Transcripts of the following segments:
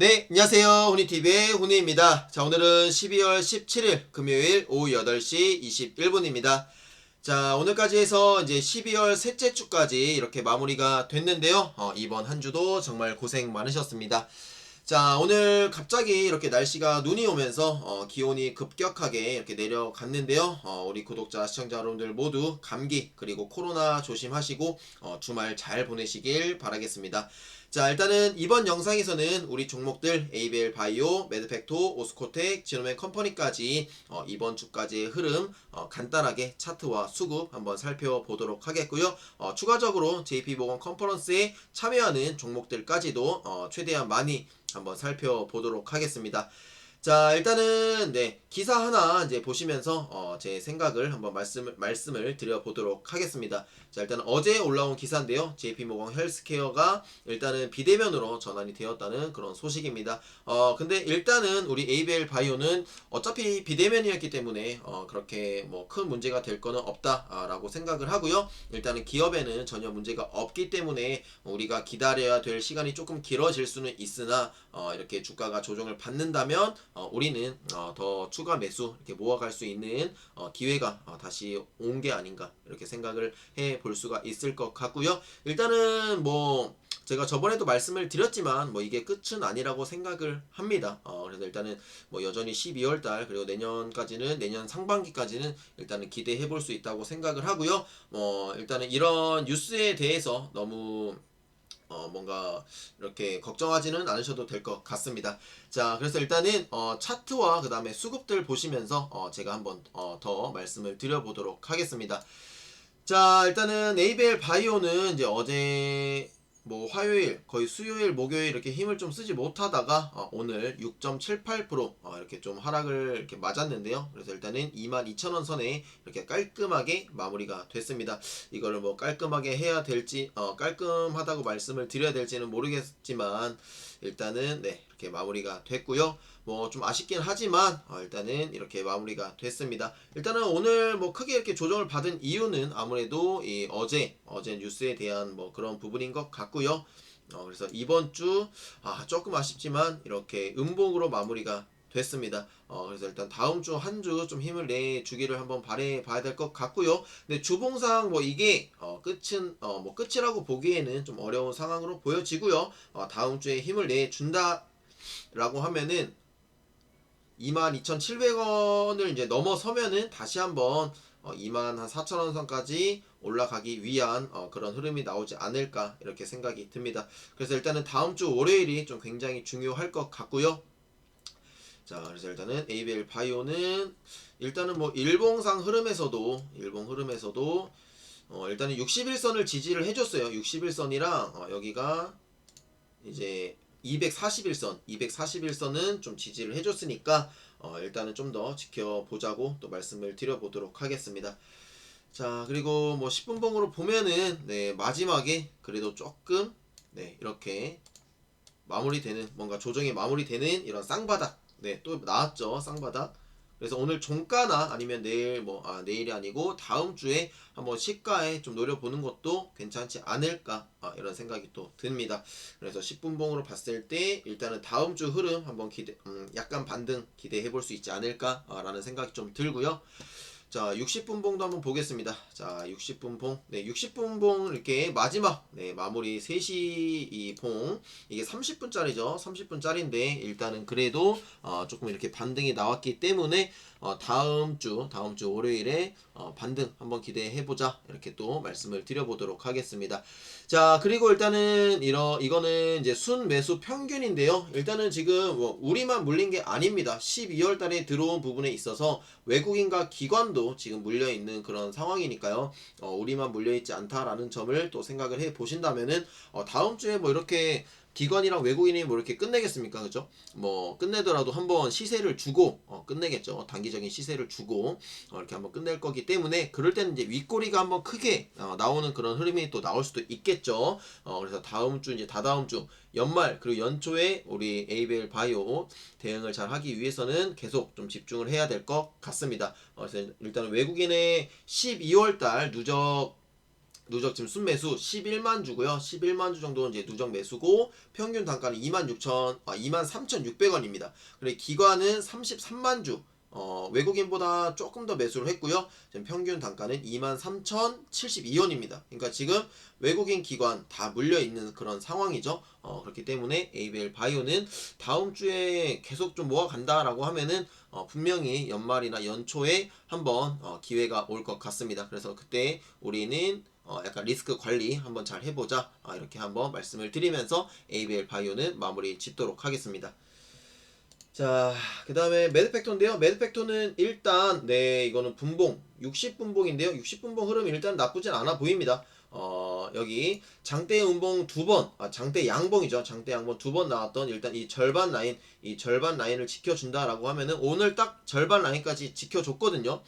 네, 안녕하세요. 훈이TV의 훈이입니다. 자, 오늘은 12월 17일 금요일 오후 8시 21분입니다. 자, 오늘까지 해서 이제 12월 셋째 주까지 이렇게 마무리가 됐는데요. 어, 이번 한 주도 정말 고생 많으셨습니다. 자, 오늘 갑자기 이렇게 날씨가 눈이 오면서 어, 기온이 급격하게 이렇게 내려갔는데요. 어, 우리 구독자, 시청자 여러분들 모두 감기 그리고 코로나 조심하시고 어, 주말 잘 보내시길 바라겠습니다. 자, 일단은 이번 영상에서는 우리 종목들 ABL 바이오, 매드팩토, 오스코텍, 지노맨 컴퍼니까지 어, 이번 주까지의 흐름 어, 간단하게 차트와 수급 한번 살펴보도록 하겠고요. 어, 추가적으로 JP보건 컨퍼런스에 참여하는 종목들까지도 어, 최대한 많이 한번 살펴보도록 하겠습니다. 자, 일단은 네, 기사 하나 이제 보시면서 어, 제 생각을 한번 말씀을 말씀을 드려 보도록 하겠습니다. 자, 일단 어제 올라온 기사인데요. JP모건 헬스케어가 일단은 비대면으로 전환이 되었다는 그런 소식입니다. 어, 근데 일단은 우리 ABL 바이오는 어차피 비대면이었기 때문에 어, 그렇게 뭐 큰 문제가 될 거는 없다라고 생각을 하고요. 일단은 기업에는 전혀 문제가 없기 때문에 우리가 기다려야 될 시간이 조금 길어질 수는 있으나 어, 이렇게 주가가 조정을 받는다면 어, 우리는 어, 더 추가 매수 이렇게 모아갈 수 있는 어, 기회가 어, 다시 온 게 아닌가 이렇게 생각을 해 볼 수가 있을 것 같고요. 일단은 뭐 제가 저번에도 말씀을 드렸지만 뭐 이게 끝은 아니라고 생각을 합니다. 어, 그래서 일단은 뭐 여전히 12월 달 그리고 내년까지는 내년 상반기까지는 일단은 기대해 볼 수 있다고 생각을 하고요. 뭐 일단은 이런 뉴스에 대해서 너무 어, 뭔가 이렇게 걱정하지는 않으셔도 될 것 같습니다. 자, 그래서 일단은 어, 차트와 그 다음에 수급들 보시면서 어, 제가 한번 어, 더 말씀을 드려보도록 하겠습니다. 자, 일단은 에이벨 바이오는 이제 어제 뭐 화요일, 거의 수요일, 목요일 이렇게 힘을 좀 쓰지 못하다가 어, 오늘 6.78% 어, 이렇게 좀 하락을 이렇게 맞았는데요. 그래서 일단은 22,000원 선에 이렇게 깔끔하게 마무리가 됐습니다. 이거를 뭐 깔끔하게 해야 될지 어, 깔끔하다고 말씀을 드려야 될지는 모르겠지만 일단은 네 이렇게 마무리가 됐고요. 뭐 좀 아쉽긴 하지만 어, 일단은 이렇게 마무리가 됐습니다. 일단은 오늘 뭐 크게 이렇게 조정을 받은 이유는 아무래도 이 어제 어제 뉴스에 대한 뭐 그런 부분인 것 같고요. 어, 그래서 이번 주 아, 조금 아쉽지만 이렇게 음봉으로 마무리가 됐습니다. 어, 그래서 일단 다음 주 한 주 좀 힘을 내 주기를 한번 바래 봐야 될 것 같고요. 근데 주봉상 뭐 이게 어, 끝은 어, 뭐 끝이라고 보기에는 좀 어려운 상황으로 보여지고요. 어, 다음 주에 힘을 내 준다 라고 하면은 22,700원을 이제 넘어서면은 다시 한번 어, 24,000원 선까지 올라가기 위한 어, 그런 흐름이 나오지 않을까 이렇게 생각이 듭니다. 그래서 일단은 다음 주 월요일이 좀 굉장히 중요할 것 같고요. 자, 그래서 일단은 ABL 바이오는 일단은 뭐 일봉상 흐름에서도 일봉 흐름에서도 어, 일단은 61선을 지지를 해줬어요. 61선이랑 어, 여기가 이제 241선, 241선은 좀 지지를 해줬으니까 어, 일단은 좀 더 지켜보자고 또 말씀을 드려보도록 하겠습니다. 자 그리고 뭐 10분봉으로 보면은 네 마지막에 그래도 조금 네 이렇게 마무리되는 뭔가 조정이 마무리되는 이런 쌍바닥 네 또 나왔죠 쌍바닥 그래서 오늘 종가나 아니면 내일 뭐 아, 내일이 아니고 다음 주에 한번 시가에 좀 노려보는 것도 괜찮지 않을까 아, 이런 생각이 또 듭니다. 그래서 10분봉으로 봤을 때 일단은 다음 주 흐름 한번 기대 음, 약간 반등 기대해 볼 수 있지 않을까라는 생각이 좀 들고요. 자, 60분 봉도 한번 보겠습니다. 자, 60분 봉. 네, 60분 봉 이렇게 마지막 네, 마무리 3시 이 봉. 이게 30분짜리죠. 30분짜리인데 일단은 그래도 어, 조금 이렇게 반등이 나왔기 때문에 어, 다음 주 다음 주 월요일에 어, 반등 한번 기대해 보자. 이렇게 또 말씀을 드려 보도록 하겠습니다. 자, 그리고 일단은 이러 이거는 이제 순 매수 평균인데요. 일단은 지금 뭐 우리만 물린 게 아닙니다. 12월 달에 들어온 부분에 있어서 외국인과 기관도 지금 물려 있는 그런 상황이니까요. 어, 우리만 물려 있지 않다라는 점을 또 생각을 해 보신다면은 어, 다음 주에 뭐 이렇게 기관이랑 외국인이 뭐 이렇게 끝내겠습니까? 그죠? 뭐 끝내더라도 한번 시세를 주고 어, 끝내겠죠. 단기적인 시세를 주고 어, 이렇게 한번 끝낼 거기 때문에 그럴 때는 이제 윗꼬리가 한번 크게 어, 나오는 그런 흐름이 또 나올 수도 있겠죠. 어, 그래서 다음 주 이제 다다음 주 연말 그리고 연초에 우리 에이벨 바이오 대응을 잘 하기 위해서는 계속 좀 집중을 해야 될 것 같습니다. 어, 그래서 일단 외국인의 12월 달 누적 누적 지금 순매수 11만 주고요. 11만 주 정도 이제 누적 매수고 평균 단가는 2만 6천 아 2만 3,600원입니다. 그리고 기관은 33만 주 어, 외국인보다 조금 더 매수를 했고요. 지금 평균 단가는 23,072원입니다. 그러니까 지금 외국인 기관 다 물려 있는 그런 상황이죠. 어, 그렇기 때문에 ABL 바이오는 다음 주에 계속 좀 모아간다라고 하면은 어, 분명히 연말이나 연초에 한번 어, 기회가 올 것 같습니다. 그래서 그때 우리는 어, 약간 리스크 관리 한번 잘 해보자 아, 이렇게 한번 말씀을 드리면서 ABL 바이오는 마무리 짓도록 하겠습니다. 자, 그 다음에 매드팩토인데요. 매드팩토는 일단, 네, 이거는 분봉, 60분봉인데요. 60분봉 흐름 일단 나쁘진 않아 보입니다. 어, 여기 장대 음봉 두 번, 아, 장대 양봉이죠. 장대 양봉 두 번 나왔던 일단 이 절반 라인, 이 절반 라인을 지켜준다라고 하면은 오늘 딱 절반 라인까지 지켜줬거든요.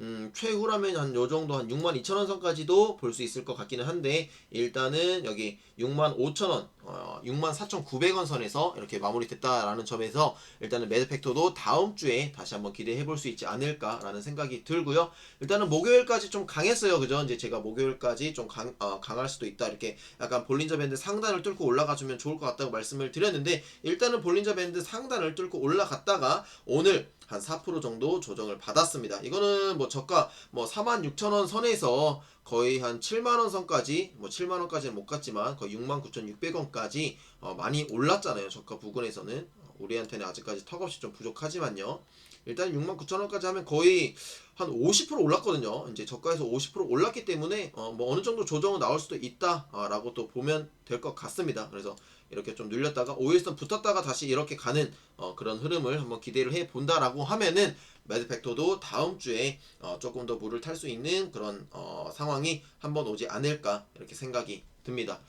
음, 최후라면 한 요 정도 한 6만 2천 원 선까지도 볼 수 있을 것 같기는 한데 일단은 여기 6만 5천 원, 어, 6만 4,900원 선에서 이렇게 마무리됐다라는 점에서 일단은 매드팩토도 다음 주에 다시 한번 기대해 볼 수 있지 않을까라는 생각이 들고요. 일단은 목요일까지 좀 강했어요, 그죠? 이제 제가 목요일까지 좀 강, 어, 강할 수도 있다 이렇게 약간 볼린저 밴드 상단을 뚫고 올라가 주면 좋을 것 같다고 말씀을 드렸는데 일단은 볼린저 밴드 상단을 뚫고 올라갔다가 오늘 한 4% 정도 조정을 받았습니다. 이거는 뭐 저가 뭐 46,000원 선에서 거의 한 7만원 선까지 뭐 7만원까지는 못 갔지만 거의 69,600원까지 어 많이 올랐잖아요. 저가 부근에서는 어, 우리한테는 아직까지 턱없이 좀 부족하지만요. 일단 69,000원까지 하면 거의 한 50% 올랐거든요. 이제 저가에서 50% 올랐기 때문에 어 뭐 어느 정도 조정은 나올 수도 있다라고 또 보면 될 것 같습니다. 그래서 이렇게 좀 눌렸다가 5일선 붙었다가 다시 이렇게 가는 어, 그런 흐름을 한번 기대를 해 본다라고 하면은 매드팩토도 다음 주에 어, 조금 더 물을 탈 수 있는 그런 어, 상황이 한번 오지 않을까 이렇게 생각이 듭니다.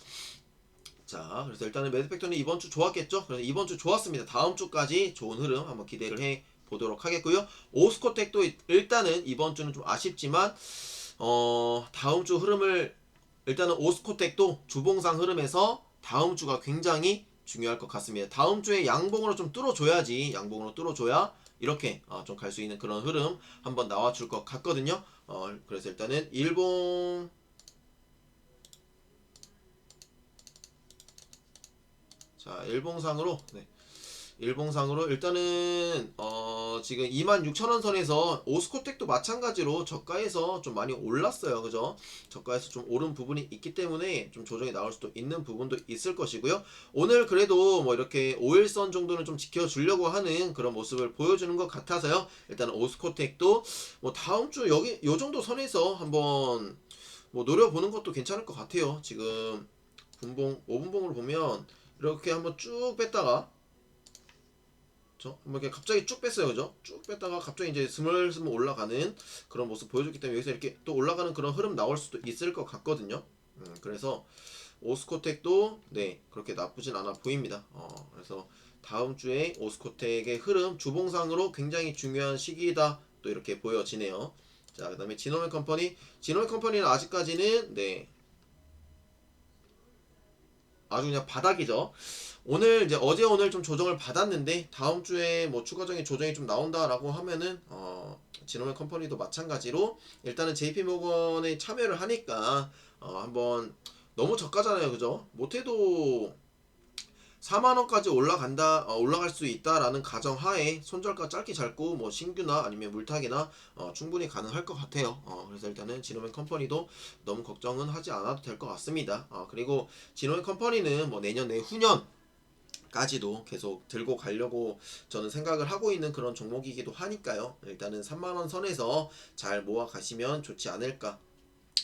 자, 그래서 일단은 매드팩토는 이번 주 좋았겠죠? 그래서 이번 주 좋았습니다. 다음 주까지 좋은 흐름 한번 기대를 해 보도록 하겠고요. 오스코텍도 일단은 이번 주는 좀 아쉽지만 어, 다음 주 흐름을 일단은 오스코텍도 주봉상 흐름에서 다음 주가 굉장히 중요할 것 같습니다. 다음 주에 양봉으로 좀 뚫어줘야지 양봉으로 뚫어줘야 이렇게 어, 좀갈 수 있는 그런 흐름 한번 나와줄 것 같거든요. 어, 그래서 일단은 일봉 자 일봉상으로 네. 일봉상으로 일단은 어 지금 26,000원 선에서 오스코텍도 마찬가지로 저가에서 좀 많이 올랐어요. 그죠? 저가에서 좀 오른 부분이 있기 때문에 좀 조정이 나올 수도 있는 부분도 있을 것이고요. 오늘 그래도 뭐 이렇게 5일선 정도는 좀 지켜주려고 하는 그런 모습을 보여주는 것 같아서요. 일단 오스코텍도 뭐 다음 주 여기 요 정도 선에서 한번 뭐 노려보는 것도 괜찮을 것 같아요. 지금 분봉 5분봉으로 보면 이렇게 한번 쭉 뺐다가 그렇죠? 뭐 이렇게 갑자기 쭉 뺐어요, 그죠? 쭉 뺐다가 갑자기 이제 스물스물 올라가는 그런 모습 보여줬기 때문에 여기서 이렇게 또 올라가는 그런 흐름 나올 수도 있을 것 같거든요. 음, 그래서 오스코텍도 네 그렇게 나쁘진 않아 보입니다. 어, 그래서 다음 주에 오스코텍의 흐름 주봉상으로 굉장히 중요한 시기다 또 이렇게 보여지네요. 자, 그다음에 지노멜 컴퍼니, 지노멜 컴퍼니는 아직까지는 네 아주 그냥 바닥이죠. 오늘 이제 어제 오늘 좀 조정을 받았는데 다음 주에 뭐 추가적인 조정이 좀 나온다라고 하면은 어 지노멜 컴퍼니도 마찬가지로 일단은 JP 모건에 참여를 하니까 어 한번 너무 저가잖아요. 그죠? 못해도 4만 원까지 올라간다 어, 올라갈 수 있다라는 가정 하에 손절가 짧게 잡고 뭐 신규나 아니면 물타기나 어, 충분히 가능할 것 같아요. 어, 그래서 일단은 지노맨 컴퍼니도 너무 걱정은 하지 않아도 될 것 같습니다. 어, 그리고 지노맨 컴퍼니는 뭐 내년 내후년 까지도 계속 들고 가려고 저는 생각을 하고 있는 그런 종목이기도 하니까요. 일단은 3만원 선에서 잘 모아 가시면 좋지 않을까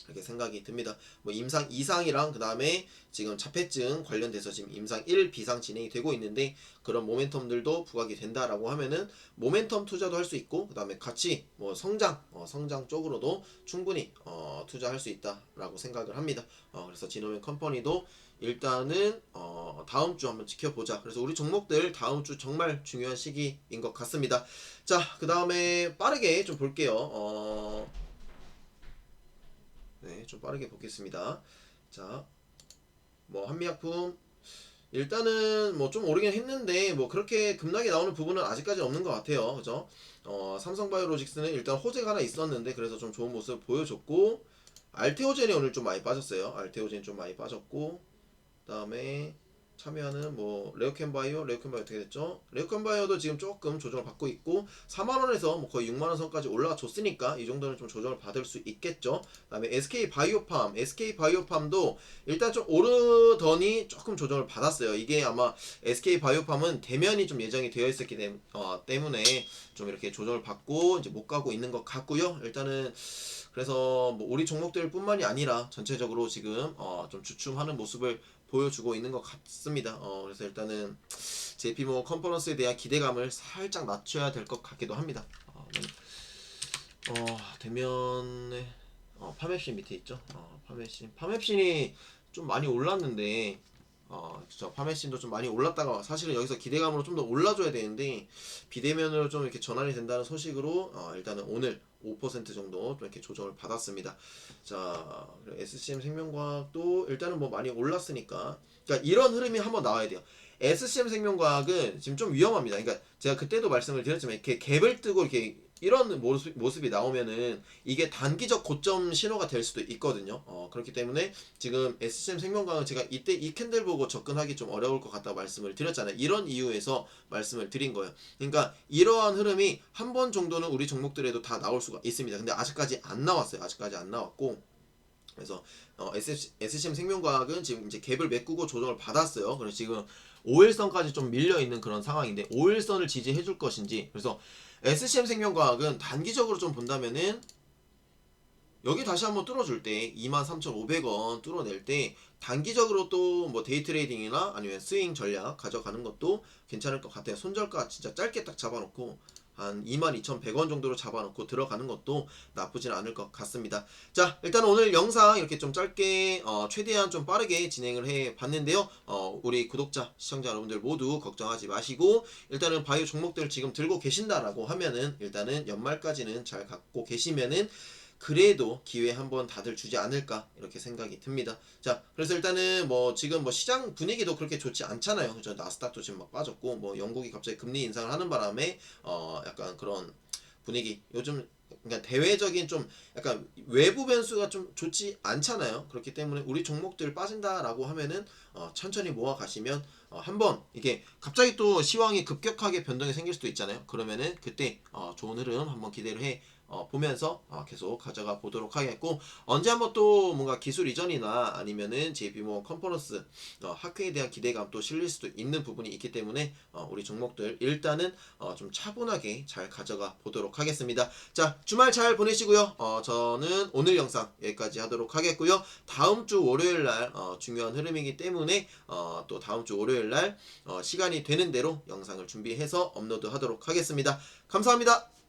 이렇게 생각이 듭니다. 뭐 임상 2상이랑 그 다음에 지금 자폐증 관련돼서 지금 임상 1 비상 진행이 되고 있는데 그런 모멘텀들도 부각이 된다라고 하면은 모멘텀 투자도 할 수 있고 그 다음에 같이 뭐 성장 어, 성장 쪽으로도 충분히 어, 투자할 수 있다라고 생각을 합니다. 어, 그래서 지노맨 컴퍼니도 일단은 어, 다음 주 한번 지켜보자. 그래서 우리 종목들 다음 주 정말 중요한 시기인 것 같습니다. 자, 그 다음에 빠르게 좀 볼게요. 어, 네, 좀 빠르게 보겠습니다. 자, 뭐 한미약품 일단은 뭐 좀 오르긴 했는데 뭐 그렇게 급락이 나오는 부분은 아직까지 없는 것 같아요. 그죠? 어, 삼성바이오로직스는 일단 호재가 하나 있었는데 그래서 좀 좋은 모습을 보여줬고 알테오젠이 오늘 좀 많이 빠졌어요. 알테오젠 좀 많이 빠졌고 그다음에 참여하는 뭐 레오캔바이오, 레오캔바이오 어떻게 됐죠? 레오캔바이오도 지금 조금 조정을 받고 있고 4만 원에서 뭐 거의 6만 원 선까지 올라가 줬으니까 이 정도는 좀 조정을 받을 수 있겠죠. 그다음에 SK 바이오팜, SK 바이오팜도 일단 좀 오르더니 조금 조정을 받았어요. 이게 아마 SK 바이오팜은 대면이 좀 예정이 되어 있었기 어, 때문에 좀 이렇게 조정을 받고 이제 못 가고 있는 것 같고요. 일단은 그래서 뭐 우리 종목들뿐만이 아니라 전체적으로 지금 어, 좀 주춤하는 모습을 보여주고 있는 것 같습니다. 어, 그래서 일단은 JP 모 컨퍼런스에 대한 기대감을 살짝 낮춰야 될 것 같기도 합니다. 어, 어 대면에 어, 파맵신 밑에 있죠. 어, 파맵신 파맵신이 좀 많이 올랐는데 어, 저 파메신도 좀 많이 올랐다가 사실은 여기서 기대감으로 좀 더 올라줘야 되는데 비대면으로 좀 이렇게 전환이 된다는 소식으로 어, 일단은 오늘 5% 정도 좀 이렇게 조정을 받았습니다. 자, SCM 생명과학도 일단은 뭐 많이 올랐으니까 그러니까 이런 흐름이 한번 나와야 돼요. SCM 생명과학은 지금 좀 위험합니다. 그러니까 제가 그때도 말씀을 드렸지만 이렇게 갭을 뜨고 이렇게 이런 모습, 모습이 나오면은 이게 단기적 고점 신호가 될 수도 있거든요. 어, 그렇기 때문에 지금 SCM 생명과학은 제가 이때 이 캔들 보고 접근하기 좀 어려울 것 같다고 말씀을 드렸잖아요. 이런 이유에서 말씀을 드린 거예요. 그러니까 이러한 흐름이 한 번 정도는 우리 종목들에도 다 나올 수가 있습니다. 근데 아직까지 안 나왔어요. 아직까지 안 나왔고 그래서 어, SCM 생명과학은 지금 이제 갭을 메꾸고 조정을 받았어요. 그래서 지금 5일선까지 좀 밀려 있는 그런 상황인데 5일선을 지지해 줄 것인지 그래서 SCM 생명과학은 단기적으로 좀 본다면은 여기 다시 한번 뚫어줄 때 23,500원 뚫어낼 때 단기적으로 또 뭐 데이 트레이딩이나 아니면 스윙 전략 가져가는 것도 괜찮을 것 같아요. 손절가 진짜 짧게 딱 잡아놓고 한 22,100원 정도로 잡아놓고 들어가는 것도 나쁘진 않을 것 같습니다. 자, 일단 오늘 영상 이렇게 좀 짧게 어, 최대한 좀 빠르게 진행을 해 봤는데요. 어, 우리 구독자, 시청자 여러분들 모두 걱정하지 마시고 일단은 바이오 종목들 지금 들고 계신다라고 하면은 일단은 연말까지는 잘 갖고 계시면은 그래도 기회 한번 다들 주지 않을까 이렇게 생각이 듭니다. 자, 그래서 일단은 뭐 지금 뭐 시장 분위기도 그렇게 좋지 않잖아요. 그죠? 나스닥도 지금 막 빠졌고 뭐 영국이 갑자기 금리 인상을 하는 바람에 어 약간 그런 분위기 요즘 그러니까 대외적인 좀 약간 외부 변수가 좀 좋지 않잖아요. 그렇기 때문에 우리 종목들 빠진다라고 하면은 어, 천천히 모아 가시면 어, 한번 이게 갑자기 또 시황이 급격하게 변동이 생길 수도 있잖아요. 그러면은 그때 어, 좋은 흐름 한번 기대를 해 어, 보면서 어, 계속 가져가 보도록 하겠고 언제 한번 또 뭔가 기술 이전이나 아니면은 JP모 컨퍼런스 어, 학회에 대한 기대감 또 실릴 수도 있는 부분이 있기 때문에 어, 우리 종목들 일단은 어, 좀 차분하게 잘 가져가 보도록 하겠습니다. 자 주말 잘 보내시고요. 어, 저는 오늘 영상 여기까지 하도록 하겠고요. 다음 주 월요일 날 어, 중요한 흐름이기 때문에 어, 또 다음 주 월요일 날 어, 시간이 되는 대로 영상을 준비해서 업로드하도록 하겠습니다. 감사합니다.